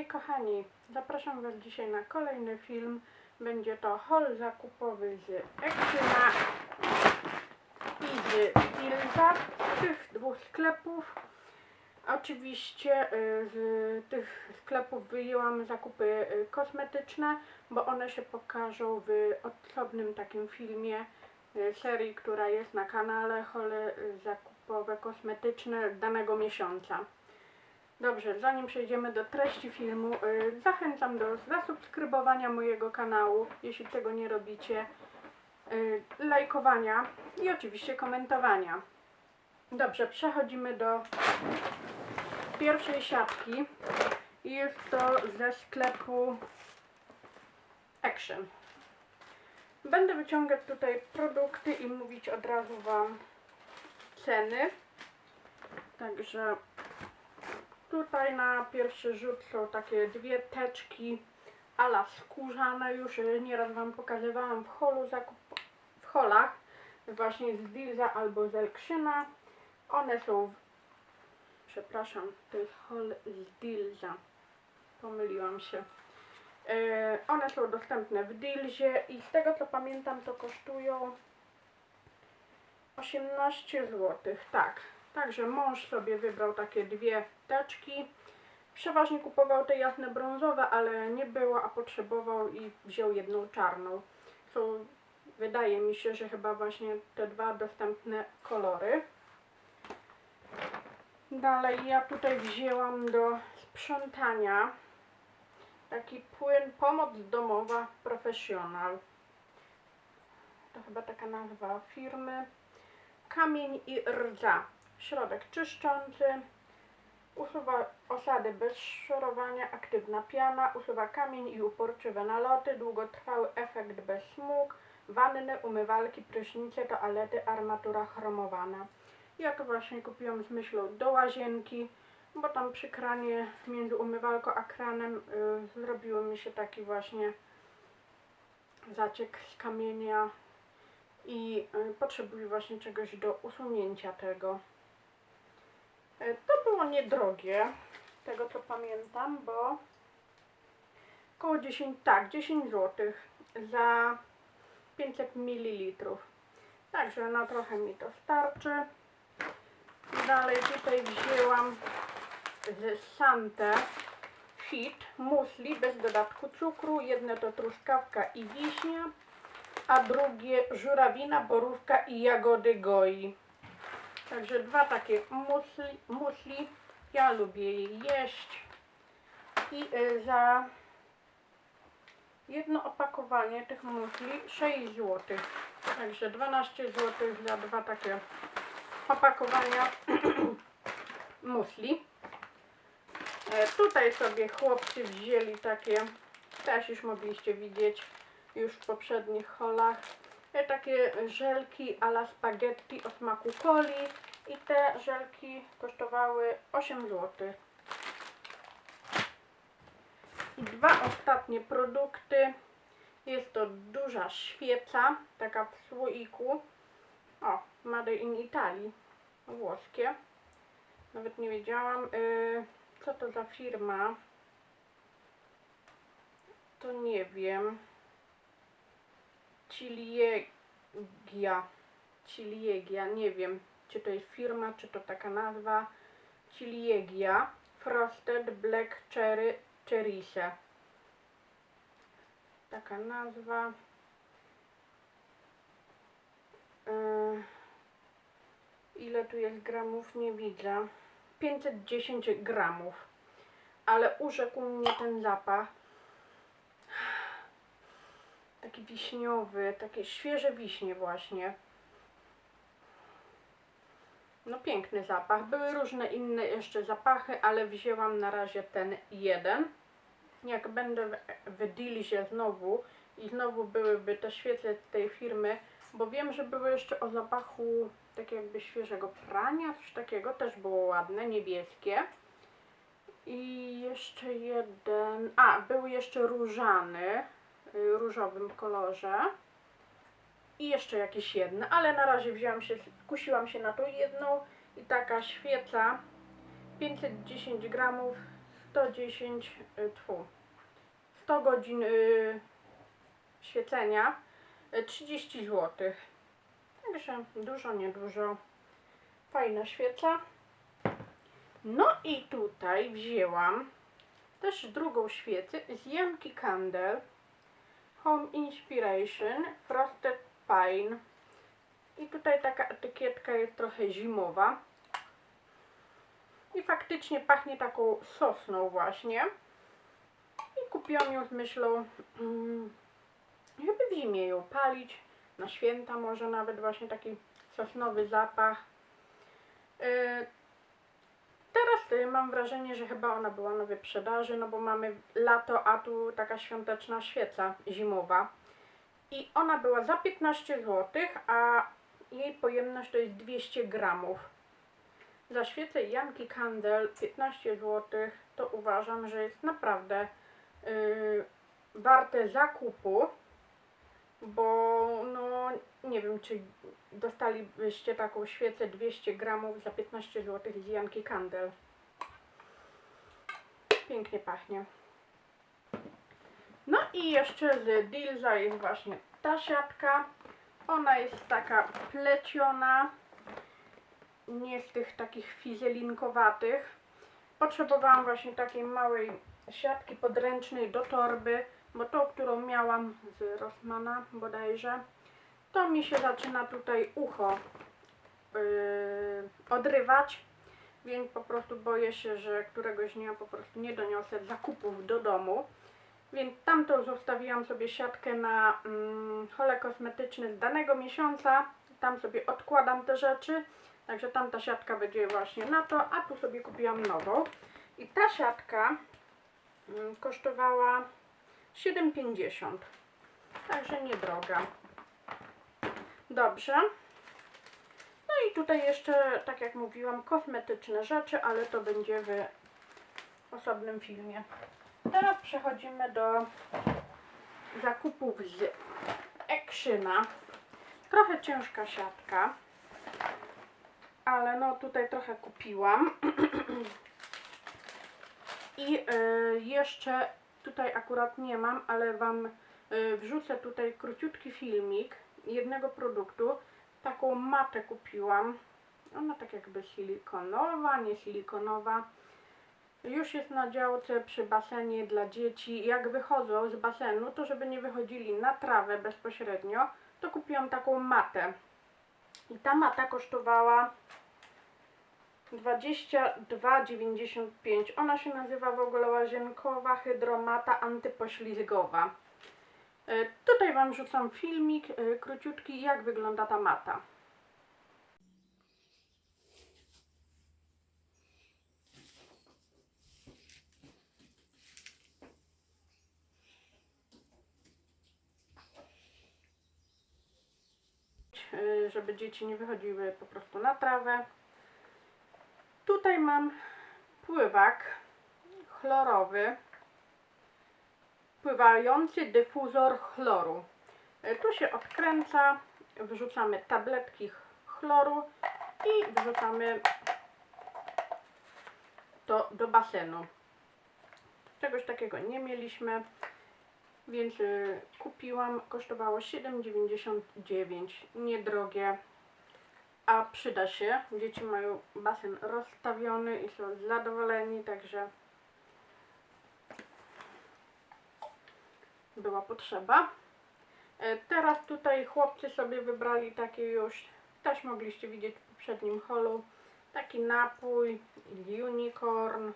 i kochani, zapraszam Was dzisiaj na kolejny film. Będzie to haul zakupowy z Eksyna i z Dilza, z tych dwóch sklepów. Oczywiście y, z tych sklepów wyjęłam zakupy y, kosmetyczne, bo one się pokażą w osobnym takim filmie y, serii, która jest na kanale y, zakupowe kosmetyczne danego miesiąca. Dobrze, zanim przejdziemy do treści filmu, y, zachęcam do zasubskrybowania mojego kanału, jeśli tego nie robicie, y, lajkowania i oczywiście komentowania. Dobrze, przechodzimy do pierwszej siatki. Jest to ze sklepu Action. Będę wyciągać tutaj produkty i mówić od razu Wam ceny. Także Tutaj na pierwszy rzut są takie dwie teczki ala skórzane. Już e, nieraz Wam pokazywałam w holu zakup w holach właśnie z Dilza albo z Elkszyna. One są w... przepraszam, to jest hol z Dilza. Pomyliłam się. E, one są dostępne w Dilzie i z tego co pamiętam to kosztują 18 zł. Tak. Także mąż sobie wybrał takie dwie teczki. Przeważnie kupował te jasne brązowe, ale nie było, a potrzebował i wziął jedną czarną. Wydaje mi się, że chyba właśnie te dwa dostępne kolory. Dalej ja tutaj wzięłam do sprzątania taki płyn Pomoc Domowa Professional. To chyba taka nazwa firmy. Kamień i rdza. Środek czyszczący. Usuwa osady bez szorowania, aktywna piana, usuwa kamień i uporczywe naloty, długotrwały efekt bez smug, wanny, umywalki, prysznice, toalety, armatura chromowana. Ja to właśnie kupiłam z myślą do łazienki, bo tam przy kranie między umywalką a kranem y, zrobiło mi się taki właśnie zaciek z kamienia i y, potrzebuję właśnie czegoś do usunięcia tego. E, To było niedrogie, tego co pamiętam, bo około 10, tak, 10 zł za 500 ml. Także na trochę mi to starczy. Dalej tutaj wzięłam z Sante Fit musli bez dodatku cukru. Jedne to truskawka i wiśnia, a drugie żurawina, borówka i jagody goi. Także dwa takie musli, musli. Ja lubię je jeść. I y, za jedno opakowanie tych musli 6 zł. Także 12 zł za dwa takie opakowania musli. E, tutaj sobie chłopcy wzięli takie, też już mogliście widzieć już w poprzednich holach, e, takie żelki ala spaghetti o smaku coli i te żelki kosztowały 8 zł. I dwa ostatnie produkty. Jest to duża świeca, taka w słoiku. O, Made in Italy, włoskie. Nawet nie wiedziałam, y, co to za firma. To nie wiem. Ciliegia. Ciliegia, nie wiem, czy to jest firma, czy to taka nazwa. Ciliegia. Frosted Black Cherry Cherise. Taka nazwa. Yy, ile tu jest gramów? Nie widzę. 510 gramów. Ale urzekł mnie ten zapach. Taki wiśniowy, takie świeże wiśnie właśnie. No piękny zapach. Były różne inne jeszcze zapachy, ale wzięłam na razie ten jeden. Jak będę w, Dilzie znowu i znowu byłyby te świece tej firmy, bo wiem, że były jeszcze o zapachu tak jakby świeżego prania, coś takiego, też było ładne, niebieskie. I jeszcze jeden, a, był jeszcze różany, różowym kolorze. I jeszcze jakieś jedne, ale na razie wziąłam się, skusiłam się na tą jedną i taka świeca 510 gramów 110, y, tfu, 100 godzin y, świecenia, y, 30 zł. Także dużo, niedużo. Fajna świeca. No i tutaj wzięłam też drugą świecę z Yankee Candle Home Inspiration Frosted Pine. I tutaj taka etykietka jest trochę zimowa. I faktycznie pachnie taką sosną właśnie. I kupiłam ją z myślą, mm, żeby w zimie ją palić. Na święta może nawet właśnie taki sosnowy zapach. Teraz mam wrażenie, że chyba ona była na wyprzedaży, no bo mamy lato, a tu taka świąteczna świeca zimowa. I ona była za 15 zł, a jej pojemność to jest 200 gramów. Za świecę Yankee Candle 15 zł to uważam, że jest naprawdę yy, warte zakupu, bo no nie wiem, czy dostalibyście taką świecę 200 gramów za 15 zł z Yankee Candle. Pięknie pachnie. No i jeszcze z Dilza jest właśnie ta siatka. Ona jest taka pleciona, nie z tych takich fizelinkowatych. Potrzebowałam właśnie takiej małej siatki podręcznej do torby, bo tą, którą miałam z Rossmana bodajże, to mi się zaczyna tutaj ucho yy, odrywać, więc po prostu boję się, że któregoś dnia po prostu nie doniosę zakupów do domu. Więc tamtą zostawiłam sobie siatkę na mm, hole kosmetyczne z danego miesiąca. Tam sobie odkładam te rzeczy. Także tamta siatka będzie właśnie na to, a tu sobie kupiłam nową. I ta siatka mm, kosztowała 7,50. Także niedroga. Dobrze. No i tutaj jeszcze, tak jak mówiłam, kosmetyczne rzeczy, ale to będzie w osobnym filmie. Teraz przechodzimy do zakupów z Actiona. Trochę ciężka siatka, ale no tutaj trochę kupiłam. I y, jeszcze tutaj akurat nie mam, ale Wam y, wrzucę tutaj króciutki filmik jednego produktu. Taką matę kupiłam. Ona tak jakby silikonowa, nie silikonowa. Już jest na działce przy basenie dla dzieci. Jak wychodzą z basenu, to żeby nie wychodzili na trawę bezpośrednio, to kupiłam taką matę. I ta mata kosztowała 22,95. Ona się nazywa w ogóle łazienkowa hydromata antypoślizgowa. E, Tutaj Wam rzucam filmik e, króciutki, jak wygląda ta mata. E, Żeby dzieci nie wychodziły po prostu na trawę. Tutaj mam pływak chlorowy pływający dyfuzor chloru. E, Tu się odkręca, wrzucamy tabletki ch- chloru i wrzucamy to do basenu. Czegoś takiego nie mieliśmy, więc y, kupiłam. Kosztowało 7,99. Niedrogie, a przyda się. Dzieci mają basen rozstawiony i są zadowoleni, także była potrzeba. E, Teraz tutaj chłopcy sobie wybrali taki już, też mogliście widzieć w poprzednim holu, taki napój unicorn,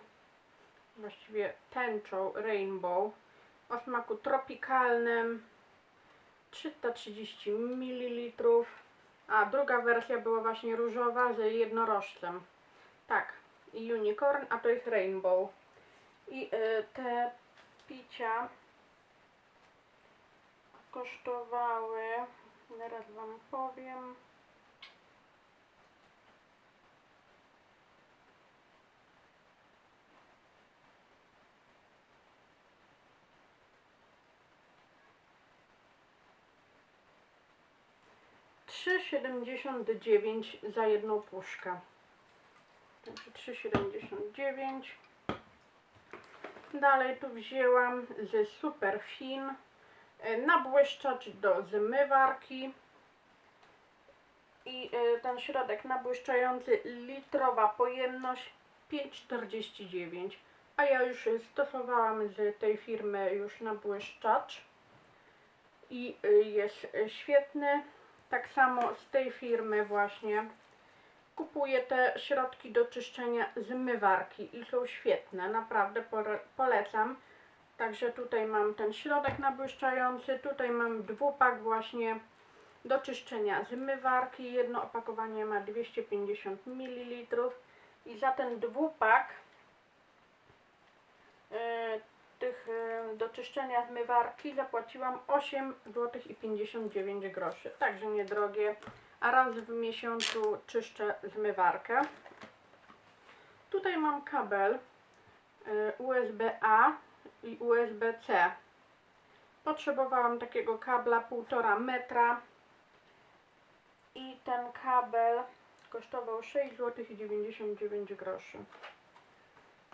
właściwie tęczą rainbow o smaku tropikalnym 330 ml a druga wersja była właśnie różowa z jednorożcem tak i unicorn, a to jest rainbow i y, te picia kosztowały, zaraz Wam powiem. Trzy siedemdziesiąt dziewięć za jedną puszkę. Także 3,79. Dalej tu wzięłam ze Superfin e, nabłyszczacz do zmywarki i e, ten środek nabłyszczający litrowa pojemność 5,49 a ja już stosowałam z tej firmy już nabłyszczacz i e, jest świetny tak samo z tej firmy właśnie kupuję te środki do czyszczenia zmywarki i są świetne, naprawdę polecam. Także tutaj mam ten środek nabłyszczający, tutaj mam dwupak właśnie do czyszczenia zmywarki. Jedno opakowanie ma 250 ml i za ten dwupak e, do czyszczenia zmywarki zapłaciłam 8 zł i 59 groszy. Także niedrogie, a raz w miesiącu czyszczę zmywarkę. Tutaj mam kabel e, USB-A i USB-C. Potrzebowałam takiego kabla 1,5 metra i ten kabel kosztował 6 zł i 99 groszy.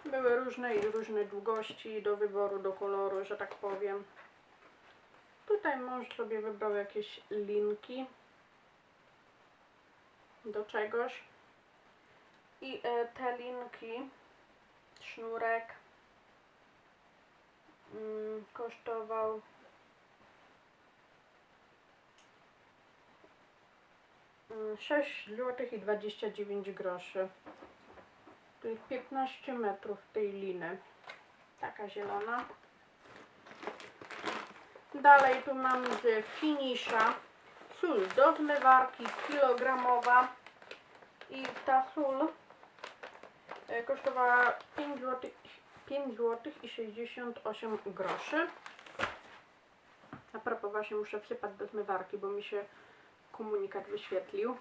Były różne i różne długości do wyboru, do koloru, że tak powiem. Tutaj mąż sobie wybrał jakieś linki do czegoś. I e, te linki, sznurek mm, kosztował mm, 6 zł i 29 groszy. To jest 15 metrów tej liny. Taka zielona. Dalej tu mam z Finisza sól do zmywarki kilogramowa i ta sól e, kosztowała 5 zł, 5 zł i 68 groszy. A propos właśnie muszę wsypać do zmywarki, bo mi się komunikat wyświetlił.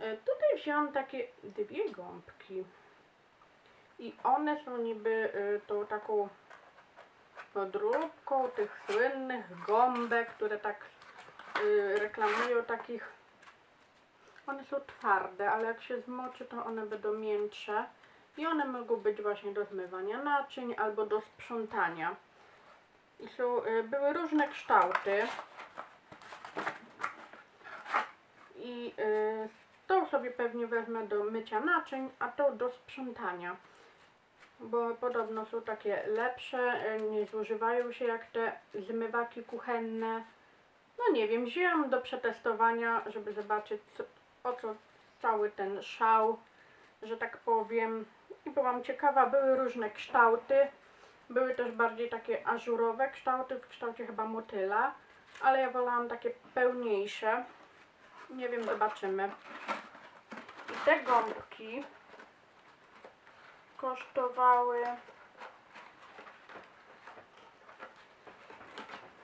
E, Tutaj wziąłam takie dwie gąbki i one są niby e, tą taką podróbką tych słynnych gąbek, które tak y, reklamują takich. One są twarde, ale jak się zmoczy, to one będą miększe. I one mogą być właśnie do zmywania naczyń albo do sprzątania. I są, były różne kształty. I y, tą sobie pewnie wezmę do mycia naczyń, a tą do sprzątania. Bo podobno są takie lepsze, nie zużywają się jak te zmywaki kuchenne. No nie wiem, wzięłam do przetestowania, żeby zobaczyć co, o co cały ten szał, że tak powiem. I byłam ciekawa, były różne kształty. Były też bardziej takie ażurowe kształty, w kształcie chyba motyla, ale ja wolałam takie pełniejsze. Nie wiem, zobaczymy. I te gąbki kosztowały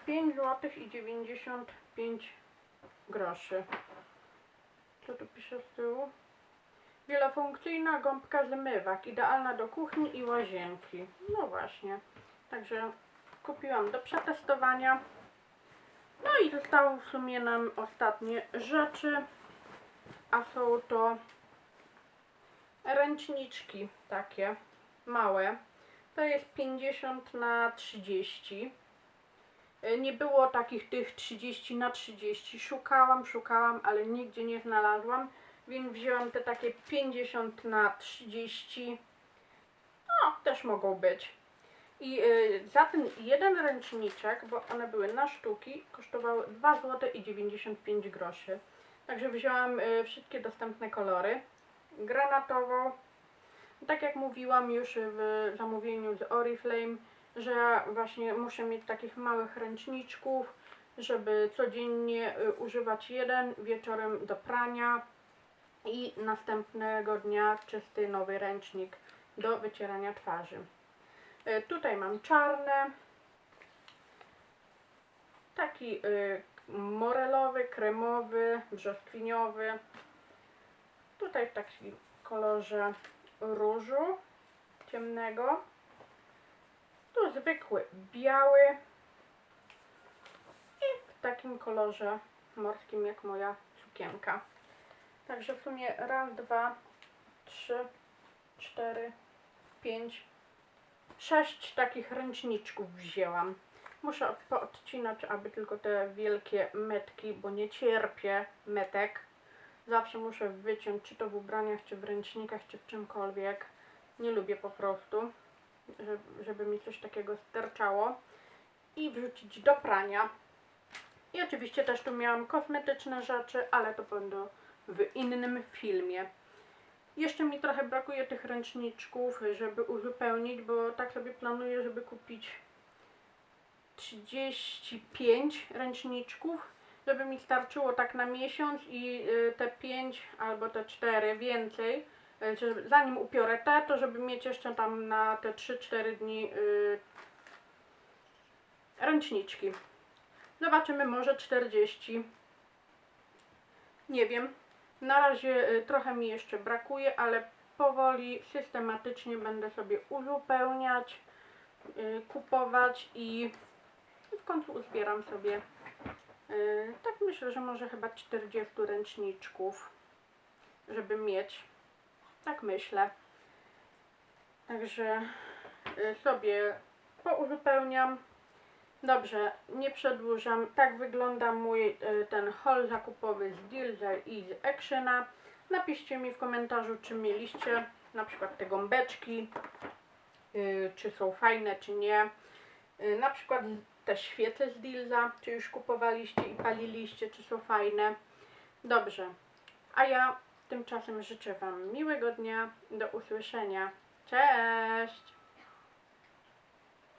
5 zł i 95 groszy. Co tu pisze z tyłu? Wielofunkcyjna gąbka zmywak, idealna do kuchni i łazienki. No właśnie. Także kupiłam do przetestowania. No i zostały w sumie nam ostatnie rzeczy. A są to ręczniczki takie małe. To jest 50 na 30. Y, Nie było takich tych 30 na 30. Szukałam, szukałam, ale nigdzie nie znalazłam, więc wzięłam te takie 50 na 30. No, też mogą być. I y, za ten jeden ręczniczek, bo one były na sztuki, kosztowały 2 zł i 95 groszy. Także wzięłam y, wszystkie dostępne kolory. Granatową, tak jak mówiłam już w zamówieniu z Oriflame, że właśnie muszę mieć takich małych ręczniczków, żeby codziennie y, używać jeden wieczorem do prania i następnego dnia czysty nowy ręcznik do wycierania twarzy. Y, Tutaj mam czarne, taki y, morelowy, kremowy, brzoskwiniowy. Tutaj w takim kolorze różu ciemnego. Tu zwykły biały i w takim kolorze morskim jak moja sukienka. Także w sumie raz, dwa, trzy, cztery, pięć, sześć takich ręczniczków wzięłam. Muszę poodcinać, aby tylko te wielkie metki, bo nie cierpię metek. Zawsze muszę wyciąć, czy to w ubraniach, czy w ręcznikach, czy w czymkolwiek. Nie lubię po prostu, żeby, mi coś takiego sterczało. I wrzucić do prania. I oczywiście też tu miałam kosmetyczne rzeczy, ale to będą w innym filmie. Jeszcze mi trochę brakuje tych ręczniczków, żeby uzupełnić, bo tak sobie planuję, żeby kupić 35 ręczniczków, żeby mi starczyło tak na miesiąc i y, te 5 albo te 4 więcej, y, zanim upiorę te, to żeby mieć jeszcze tam na te 3-4 dni y, ręczniczki. Zobaczymy, może 40. Nie wiem. Na razie trochę mi jeszcze brakuje, ale powoli, systematycznie będę sobie uzupełniać, kupować i w końcu uzbieram sobie tak myślę, że może chyba 40 ręczniczków, żeby mieć. Tak myślę. Także y, sobie pouzupełniam. Dobrze, nie przedłużam. Tak wygląda mój y, ten haul zakupowy z Dealsa i z Actiona. Napiszcie mi w komentarzu, czy mieliście na przykład te gąbeczki, czy są fajne, czy nie. Na przykład te świece z Dealsa, czy już kupowaliście i paliliście, czy są fajne. Dobrze, a ja tymczasem życzę Wam miłego dnia. Do usłyszenia. Cześć!